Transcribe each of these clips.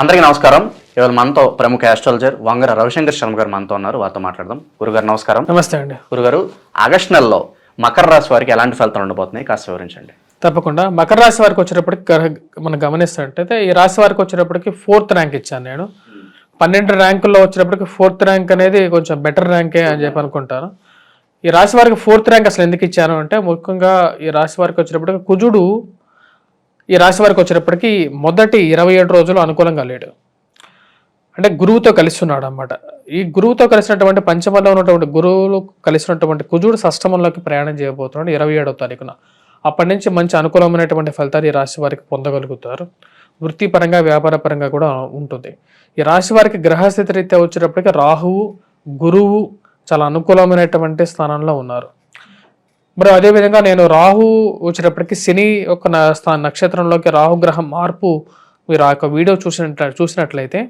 అందరికీ నమస్కారం. ఇవాళ మనతో ప్రముఖ ఆస్ట్రాలజర్ వంగర రవిశంకర్ శర్మ గారు మనతో ఉన్నారు. వారితో మాట్లాడదాం. గురుగారు నమస్కారం. నమస్తే అండి. గురుగారు ఆగస్టు నెలలో మకర రాశి వారికి ఎలాంటి ఫలితాలు ఉండబోతున్నాయి? కాస్త వివరించండి. తప్పకుండా. మకర రాశి వారికి వచ్చేటప్పటికి మనం గమనిస్తుంటే ఈ రాశి వారికి వచ్చేటప్పటికి ఫోర్త్ ర్యాంక్ ఇచ్చాను నేను. పన్నెండు ర్యాంకుల్లో వచ్చేటప్పటికి ఫోర్త్ ర్యాంక్ అనేది కొంచెం బెటర్ ర్యాంకే అని చెప్పి అనుకుంటాను. ఈ రాశి వారికి ఫోర్త్ ర్యాంక్ అసలు ఎందుకు ఇచ్చాను అంటే ముఖ్యంగా ఈ రాశి వారికి వచ్చేటప్పటికి కుజుడు ఈ రాశి వారికి వచ్చేటప్పటికి మొదటి ఇరవై ఏడు రోజులు అనుకూలంగా లేడు. అంటే గురువుతో కలిసి ఉన్నాడు అనమాట ఈ గురువుతో కలిసినటువంటి పంచమంలో ఉన్నటువంటి గురువులు కలిసినటువంటి కుజుడు సష్టమంలోకి ప్రయాణం చేయబోతున్నాడు ఇరవై ఏడవ తారీఖున. అప్పటి నుంచి మంచి అనుకూలమైనటువంటి ఫలితాలు ఈ రాశి వారికి పొందగలుగుతారు. వృత్తిపరంగా వ్యాపారపరంగా కూడా ఉంటుంది. ఈ రాశి వారికి గ్రహస్థితి రీత్యా వచ్చేటప్పటికి రాహువు గురువు చాలా అనుకూలమైనటువంటి స్థానంలో ఉన్నారు. మరి అదేవిధంగా నేను రాహు వచ్చినప్పటికీ శని యొక్క నక్షత్రంలోకి రాహు గ్రహం మార్పు మీరు ఆ యొక్క వీడియో చూసినట్ల చూసినట్లయితే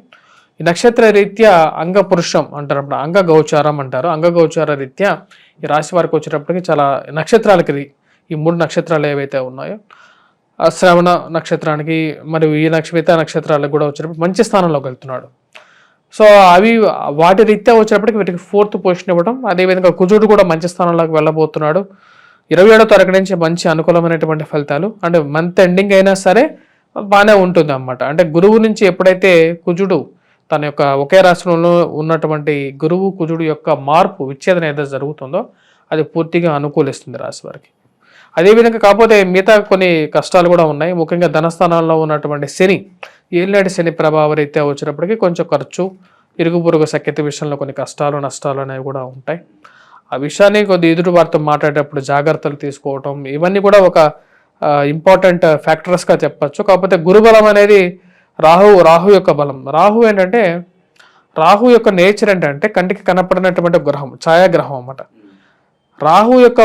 ఈ నక్షత్ర రీత్యా అంగ పురుషం అంటారు. అప్పుడు అంగ గౌచారం అంటారు. అంగ గౌచార రీత్యా ఈ రాశి వారికి వచ్చేటప్పటికి చాలా నక్షత్రాలకి ఈ మూడు నక్షత్రాలు ఏవైతే ఉన్నాయో ఆ శ్రవణ నక్షత్రానికి మరియు ఈ నక్ష మిగతా నక్షత్రాలకు కూడా వచ్చేటప్పుడు మంచి స్థానంలోకి వెళ్తున్నాడు. సో అవి వాటి రీత్యా వచ్చేటప్పటికి వీటికి ఫోర్త్ పొజిషన్ ఇవ్వడం అదేవిధంగా కుజుడు కూడా మంచి స్థానంలోకి వెళ్ళబోతున్నాడు. ఇరవై ఏడో తారీఖు నుంచి మంచి అనుకూలమైనటువంటి ఫలితాలు అంటే మంత్ ఎండింగ్ అయినా సరే బాగానే ఉంటుంది అన్నమాట అంటే గురువు నుంచి ఎప్పుడైతే కుజుడు తన యొక్క ఒకే రాష్ట్రంలో ఉన్నటువంటి గురువు కుజుడు యొక్క మార్పు విచ్ఛేదన ఏదైతే జరుగుతుందో అది పూర్తిగా అనుకూలిస్తుంది రాశి వారికి. అదేవిధంగా కాకపోతే మిగతా కొన్ని కష్టాలు కూడా ఉన్నాయి. ముఖ్యంగా ధనస్థానాల్లో ఉన్నటువంటి శని ఏలినాటి శని ప్రభావ రీత్యా వచ్చినప్పటికీ కొంచెం ఖర్చు ఇరుగు పొరుగు సఖ్యత విషయంలో కొన్ని కష్టాలు నష్టాలు అనేవి కూడా ఉంటాయి. ఆ విషయాన్ని కొద్ది ఎదురు వారితో మాట్లాడేటప్పుడు జాగ్రత్తలు తీసుకోవటం ఇవన్నీ కూడా ఒక ఇంపార్టెంట్ ఫ్యాక్టర్స్గా చెప్పచ్చు. కాకపోతే గురుబలం అనేది రాహు రాహు యొక్క బలం. రాహు ఏంటంటే రాహు యొక్క నేచర్ ఏంటంటే కంటికి కనపడినటువంటి గ్రహం ఛాయాగ్రహం అన్నమాట. రాహు యొక్క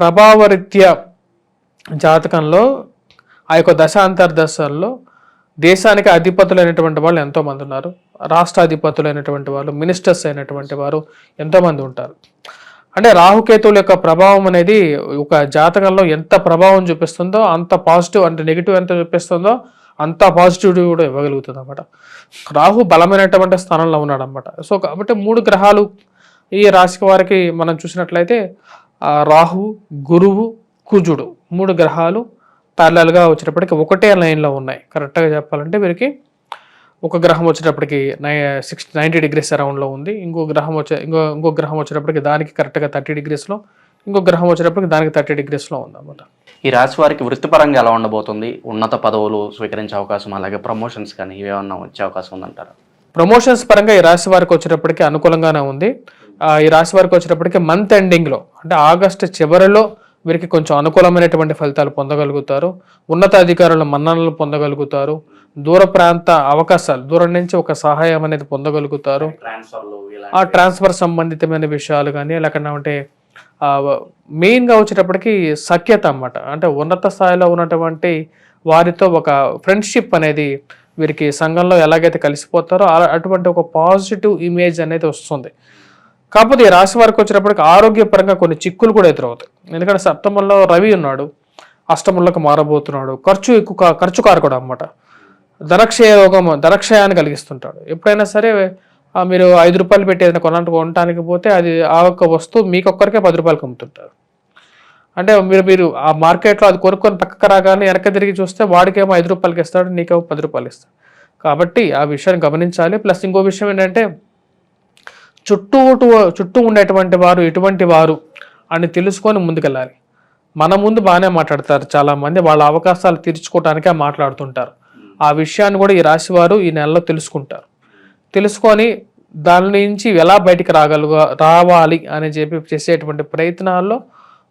ప్రభావరీత్య జాతకంలో ఆ యొక్క దశాంతర్దశల్లో దేశానికి అధిపతులైనటువంటి వాళ్ళు ఎంతోమంది ఉన్నారు. రాష్ట్ర అధిపతులైనటువంటి వాళ్ళు మినిస్టర్స్ అయినటువంటి వారు ఎంతోమంది ఉంటారు. అంటే రాహుకేతువుల యొక్క ప్రభావం అనేది ఒక జాతకంలో ఎంత ప్రభావం చూపిస్తుందో అంత పాజిటివ్ అంటే నెగిటివ్ ఎంత చూపిస్తుందో అంత పాజిటివిటీ కూడా ఇవ్వగలుగుతుంది అనమాట రాహు బలమైనటువంటి స్థానంలో ఉన్నాడు అనమాట సో కాబట్టి మూడు గ్రహాలు ఈ రాశి వారికి మనం చూసినట్లయితే రాహు గురువు కుజుడు మూడు గ్రహాలు ప్యారలల్గా వచ్చినప్పటికీ ఒకటే లైన్లో ఉన్నాయి. కరెక్ట్గా చెప్పాలంటే వీరికి ఒక గ్రహం వచ్చేటప్పటికి నై సిక్స్ నైంటీ డిగ్రీస్ అరౌండ్లో ఉంది. ఇంకో గ్రహం వచ్చే ఇంకో ఇంకో గ్రహం వచ్చేటప్పటికి దానికి కరెక్ట్గా థర్టీ డిగ్రీస్లో ఇంకో గ్రహం వచ్చేటప్పటికి దానికి థర్టీ డిగ్రీస్లో ఉంది అనమాట ఈ రాశి వారికి వృత్తిపరంగా ఎలా ఉండబోతుంది? ఉన్నత పదవులు స్వీకరించే అవకాశం అలాగే ప్రమోషన్స్ కానీ ఇవేమన్నా వచ్చే అవకాశం ఉందంటారా? ప్రమోషన్స్ పరంగా ఈ రాశి వారికి వచ్చేటప్పటికి అనుకూలంగానే ఉంది. ఈ రాశి వారికి వచ్చేటప్పటికి మంత్ ఎండింగ్లో అంటే ఆగస్టు చివరిలో వీరికి కొంచెం అనుకూలమైనటువంటి ఫలితాలు పొందగలుగుతారు. ఉన్నత అధికారుల మన్ననలు పొందగలుగుతారు. దూర ప్రాంత అవకాశాలు దూరం నుంచి ఒక సహాయం అనేది పొందగలుగుతారు. ఆ ట్రాన్స్ఫర్ సంబంధితమైన విషయాలు కానీ లేకుండా ఉంటే మెయిన్గా వచ్చేటప్పటికి సఖ్యత అన్నమాట. అంటే ఉన్నత స్థాయిలో ఉన్నటువంటి వారితో ఒక ఫ్రెండ్షిప్ అనేది వీరికి సంఘంలో ఎలాగైతే కలిసిపోతారో అటువంటి ఒక పాజిటివ్ ఇమేజ్ అనేది వస్తుంది. కాకపోతే ఈ రాశి వారికి వచ్చేటప్పటికి ఆరోగ్యపరంగా కొన్ని చిక్కులు కూడా ఎదురవుతాయి. ఎందుకంటే సప్తమంలో రవి ఉన్నాడు అష్టమంలోకి మారబోతున్నాడు ఖర్చు ఎక్కువ ఖర్చు కారకుడు అన్నమాట. ధనక్షయ రోగం ధనక్షయాన్ని కలిగిస్తుంటాడు. ఎప్పుడైనా సరే మీరు ఐదు రూపాయలు పెట్టి ఏదైనా కొనాలి కొనడానికి పోతే అది ఆ ఒక్క వస్తువు మీకొక్కరికే పది రూపాయలకు అమ్ముతుంటారు అంటే మీరు మీరు ఆ మార్కెట్లో అది కొనుక్కొని పక్కకు రాగానే వెనక తిరిగి చూస్తే వాడికేమో ఐదు రూపాయలకి ఇస్తాడు నీకేమో పది రూపాయలు ఇస్తాడు. కాబట్టి ఆ విషయాన్ని గమనించాలి. ప్లస్ ఇంకో విషయం ఏంటంటే చుట్టూ చుట్టూ ఉండేటువంటి వారు ఎటువంటి వారు అని తెలుసుకొని ముందుకెళ్ళాలి. మన ముందు బాగానే మాట్లాడతారు చాలామంది వాళ్ళ అవకాశాలు తీర్చుకోవటానికే మాట్లాడుతుంటారు. ఆ విషయాన్ని కూడా ఈ రాశి వారు ఈ నెలలో తెలుసుకుంటారు. తెలుసుకొని దాని నుంచి ఎలా బయటికి రాగలుగా రావాలి అని చెప్పి చేసేటువంటి ప్రయత్నాల్లో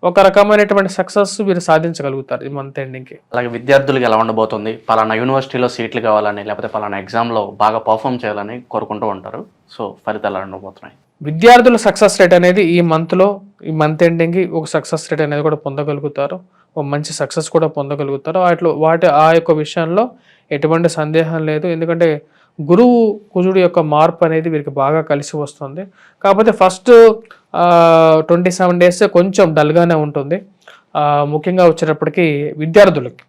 ఒక రకమైనటువంటి సక్సెస్ మీరు సాధించగలుగుతారు ఈ మంత్ ఎండింగ్కి అలాగే విద్యార్థులకు ఎలా ఉండబోతుంది? పలానా యూనివర్సిటీలో సీట్లు కావాలని లేకపోతే పలానా ఎగ్జామ్లో బాగా పర్ఫామ్ చేయాలని కోరుకుంటూ ఉంటారు. సో ఫలితాలు ఉండబోతున్నాయి? విద్యార్థుల సక్సెస్ రేట్ అనేది ఈ మంత్లో ఈ మంత్ ఎండింగ్కి ఒక సక్సెస్ రేట్ అనేది కూడా పొందగలుగుతారు. ఒక మంచి సక్సెస్ కూడా పొందగలుగుతారు. వాటిలో వాటి ఆ యొక్క విషయంలో ఎటువంటి సందేహం లేదు. ఎందుకంటే గురువు కుజుడు యొక్క మార్పు అనేది వీరికి బాగా కలిసి వస్తుంది. కాకపోతే ఫస్ట్ ట్వంటీ సెవెన్ డేస్ కొంచెం డల్గానే ఉంటుంది. ముఖ్యంగా వచ్చేటప్పటికి విద్యార్థులకి.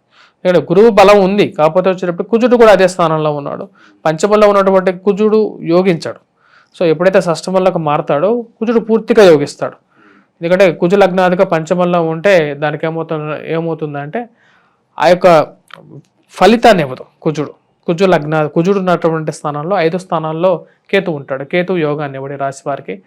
ఇక్కడ గురువు బలం ఉంది. కాకపోతే వచ్చేటప్పుడు కుజుడు కూడా అదే స్థానంలో ఉన్నాడు. పంచమంలో ఉన్నటువంటి కుజుడు యోగించాడు. సో ఎప్పుడైతే షష్టమంలోకి మారతాడో కుజుడు పూర్తిగా యోగిస్తాడు. ఎందుకంటే కుజు లగ్నాదిగా పంచమంలో ఉంటే దానికి ఏమవుతుంది ఏమవుతుందంటే ఆ యొక్క ఫలితాన్ని ఇవ్వదు. కుజుడు. కుజు లగ్న కుజుడు ఉన్నటువంటి స్థానంలో ఐదు స్థానాల్లో కేతు ఉంటాడు. కేతు యోగాన్ని ఇవ్వడు రాశి వారికి.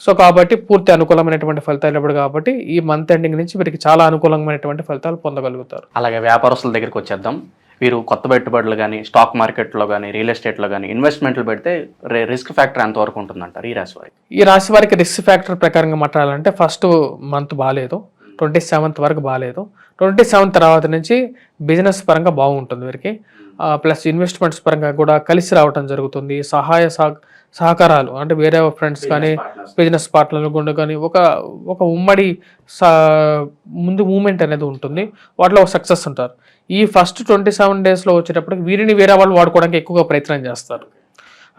సో కాబట్టి పూర్తి అనుకూలమైనటువంటి ఫలితాలు ఇవ్వడు కాబట్టి ఈ మంత్ ఎండింగ్ నుంచి వీరికి చాలా అనుకూలమైనటువంటి ఫలితాలు పొందగలుగుతారు. అలాగే వ్యాపారస్తుల దగ్గరికి వచ్చేద్దాం. వీరు కొత్త పెట్టుబడులు కానీ స్టాక్ మార్కెట్లో కానీ రియల్ ఎస్టేట్లో కానీ ఇన్వెస్ట్మెంట్లు పెడితే రే- రిస్క్ ఫ్యాక్టర్ ఎంతవరకు ఉంటుందంటారు ఈ రాశి వారికి? ఈ రాశి వారికి రిస్క్ ఫ్యాక్టర్ ప్రకారంగా మాట్లాడాలంటే ఫస్ట్ మంత్ బాగాలేదు ట్వంటీ సెవెంత్ వరకు బాగాలేదు. ట్వంటీ సెవెంత్ తర్వాత నుంచి బిజినెస్ పరంగా బాగుంటుంది వీరికి. ప్లస్ ఇన్వెస్ట్మెంట్స్ పరంగా కూడా కలిసి రావటం జరుగుతుంది. సహాయ సహ- సహకారాలు అంటే వేరే ఫ్రెండ్స్ కానీ బిజినెస్ పార్ట్నర్లు గుండా కానీ ఒక ఒక ఉమ్మడి సా- ముందు మూమెంట్ అనేది ఉంటుంది. వాటిలో సక్సెస్ ఉంటారు. ఈ ఫస్ట్ ట్వంటీ సెవెన్ డేస్లో వచ్చేటప్పటికి వీరిని వేరే వాళ్ళు వాడుకోవడానికి ఎక్కువగా ప్రయత్నం చేస్తారు.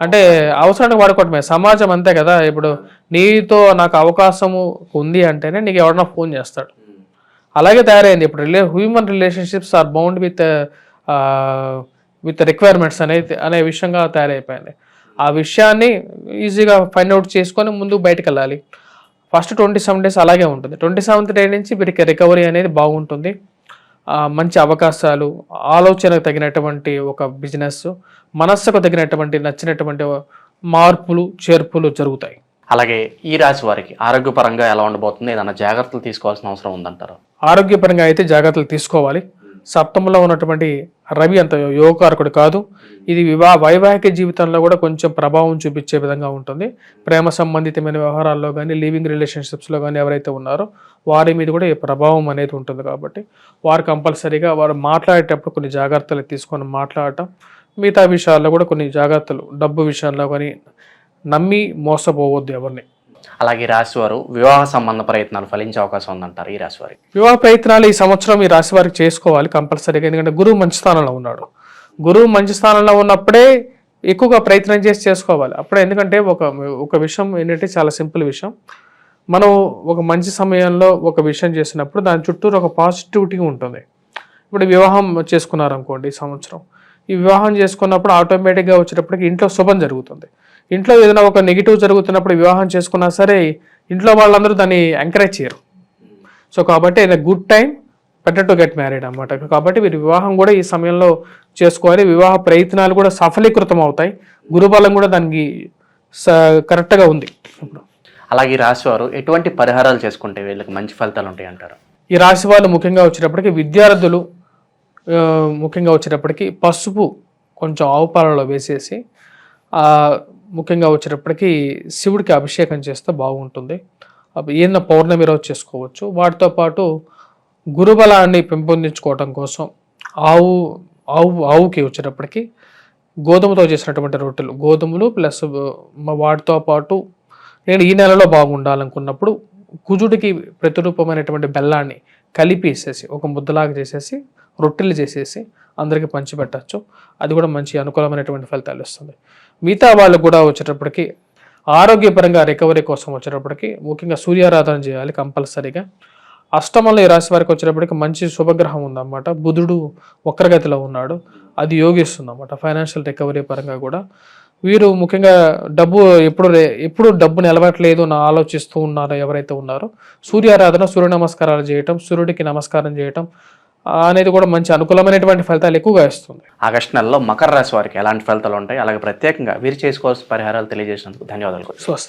అంటే అవసరానికి వాడుకోవటమే. సమాజం అంతే కదా. ఇప్పుడు నీతో నాకు అవకాశము ఉంది అంటేనే నీకు ఎవడన్నా ఫోన్ చేస్తాడు. అలాగే తయారైంది. ఇప్పుడు relay human relationships are bound with with requirements అనేది అనే విషయంగా తయారైపోయింది. ఆ విషయాన్ని ఈజీగా ఫైండ్ అవుట్ చేసుకొని ముందుకు బయటకు వెళ్ళాలి ఫస్ట్ ట్వంటీ సెవెన్ డేస్ అలాగే ఉంటుంది. ట్వంటీ సెవెంత్ డే నుంచి వీరికి రికవరీ అనేది బాగుంటుంది. మంచి అవకాశాలు ఆలోచనకు తగినటువంటి ఒక బిజినెస్ మనస్సుకు తగినటువంటి నచ్చినటువంటి మార్పులు చేర్పులు జరుగుతాయి. అలాగే ఈ రాశి వారికి ఆరోగ్యపరంగా ఎలా ఉండబోతుంది? ఏదైనా జాగ్రత్తలు తీసుకోవాల్సిన అవసరం ఉందంటారు? ఆరోగ్యపరంగా అయితే జాగ్రత్తలు తీసుకోవాలి. సప్తమంలో ఉన్నటువంటి రవి అంత యోగకారకుడు కాదు. ఇది వివాహ వైవాహిక జీవితంలో కూడా కొంచెం ప్రభావం చూపించే విధంగా ఉంటుంది. ప్రేమ సంబంధితమైన వ్యవహారాల్లో కానీ లివింగ్ రిలేషన్షిప్స్లో కానీ ఎవరైతే ఉన్నారో వారి మీద కూడా ఈ ప్రభావం అనేది ఉంటుంది కాబట్టి వారు కంపల్సరీగా వారు మాట్లాడేటప్పుడు కొన్ని జాగ్రత్తలు తీసుకొని మాట్లాడటం మిగతా విషయాల్లో కూడా కొన్ని జాగ్రత్తలు డబ్బు విషయంలో కానీ నమ్మి మోసపోవద్దు ఎవరిని. అలాగే ఈ రాశి వారు వివాహ సంబంధ ప్రయత్నాలు ఫలించే అవకాశం ఉందంటారు ఈ రాశివారికి. వివాహ ప్రయత్నాలు ఈ సంవత్సరం ఈ రాశి వారికి చేసుకోవాలి కంపల్సరీగా ఎందుకంటే గురువు మంచి స్థానంలో ఉన్నాడు. గురువు మంచి స్థానంలో ఉన్నప్పుడే ఎక్కువగా ప్రయత్నం చేసి చేసుకోవాలి. అప్పుడే ఎందుకంటే ఒక ఒక విషయం ఏంటంటే చాలా సింపుల్ విషయం. మనం ఒక మంచి సమయంలో ఒక విషయం చేసినప్పుడు దాని చుట్టూరు ఒక పాజిటివిటీ ఉంటుంది. ఇప్పుడు వివాహం చేసుకున్నారు అనుకోండి ఈ సంవత్సరం. ఈ వివాహం చేసుకున్నప్పుడు ఆటోమేటిక్గా వచ్చేటప్పటికి ఇంట్లో శుభం జరుగుతుంది. ఇంట్లో ఏదైనా ఒక నెగిటివ్ జరుగుతున్నప్పుడు వివాహం చేసుకున్నా సరే ఇంట్లో వాళ్ళందరూ దాన్ని ఎంకరేజ్ చేయరు. సో కాబట్టి ఇది good time better to get married అన్నమాట. కాబట్టి వీరి వివాహం కూడా ఈ సమయంలో చేసుకోవాలి. వివాహ ప్రయత్నాలు కూడా సఫలీకృతం అవుతాయి. గురుబలం కూడా దానికి కరెక్ట్గా ఉంది. ఇప్పుడు అలాగే ఈ రాశి వారు ఎటువంటి పరిహారాలు చేసుకుంటే వీళ్ళకి మంచి ఫలితాలు ఉంటాయి అంటారు? ఈ రాశి వాళ్ళు ముఖ్యంగా వచ్చేటప్పటికి విద్యార్థులు ముఖ్యంగా వచ్చేటప్పటికి పసుపు కొంచెం ఆవు పాలలో వేసేసి ముఖ్యంగా వచ్చేటప్పటికి శివుడికి అభిషేకం చేస్తే బాగుంటుంది. అప్పుడు ఏదైనా పౌర్ణమి రోజు చేసుకోవచ్చు. వాటితో పాటు గురుబలాన్ని పెంపొందించుకోవటం కోసం ఆవు ఆవు ఆవుకి వచ్చేటప్పటికి గోధుమతో చేసినటువంటి రొట్టెలు గోధుమలు ప్లస్ వాటితో పాటు నేను ఈ నెలలో బాగుండాలనుకున్నప్పుడు కుజుడికి ప్రతిరూపమైనటువంటి బెల్లాన్ని కలిపేసేసి ఒక ముద్దలాగా చేసేసి రొట్టెలు చేసేసి అందరికీ పంచిపెట్టచ్చు. అది కూడా మంచి అనుకూలమైనటువంటి ఫలితాలు ఇస్తుంది. మిగతా వాళ్ళు కూడా వచ్చేటప్పటికి ఆరోగ్యపరంగా రికవరీ కోసం వచ్చేటప్పటికి ముఖ్యంగా సూర్యారాధన చేయాలి కంపల్సరీగా. అష్టమంలో ఈ రాశి వారికి వచ్చేటప్పటికి మంచి శుభగ్రహం ఉందన్నమాట. బుధుడు వక్రగతిలో ఉన్నాడు. అది యోగిస్తుంది అన్నమాట ఫైనాన్షియల్ రికవరీ పరంగా కూడా. వీరు ముఖ్యంగా డబ్బు ఎప్పుడు ఎప్పుడు డబ్బు నిలవట్లేదు నా ఆలోచిస్తూ ఉన్నారో ఎవరైతే ఉన్నారో సూర్యారాధన సూర్య నమస్కారాలు చేయటం సూర్యుడికి నమస్కారం చేయటం అనేది కూడా మంచి అనుకూలమైనటువంటి ఫలితాలు ఎక్కువగా ఇస్తుంది. ఆగస్టు నెలలో మకర రాశి వారికి ఎలాంటి ఫలితాలు ఉంటాయి? అలాగే ప్రత్యేకంగా వీరు చేసుకోవాల్సిన పరిహారాలు తెలియజేసినందుకు ధన్యవాదాలు. స్వస్తి.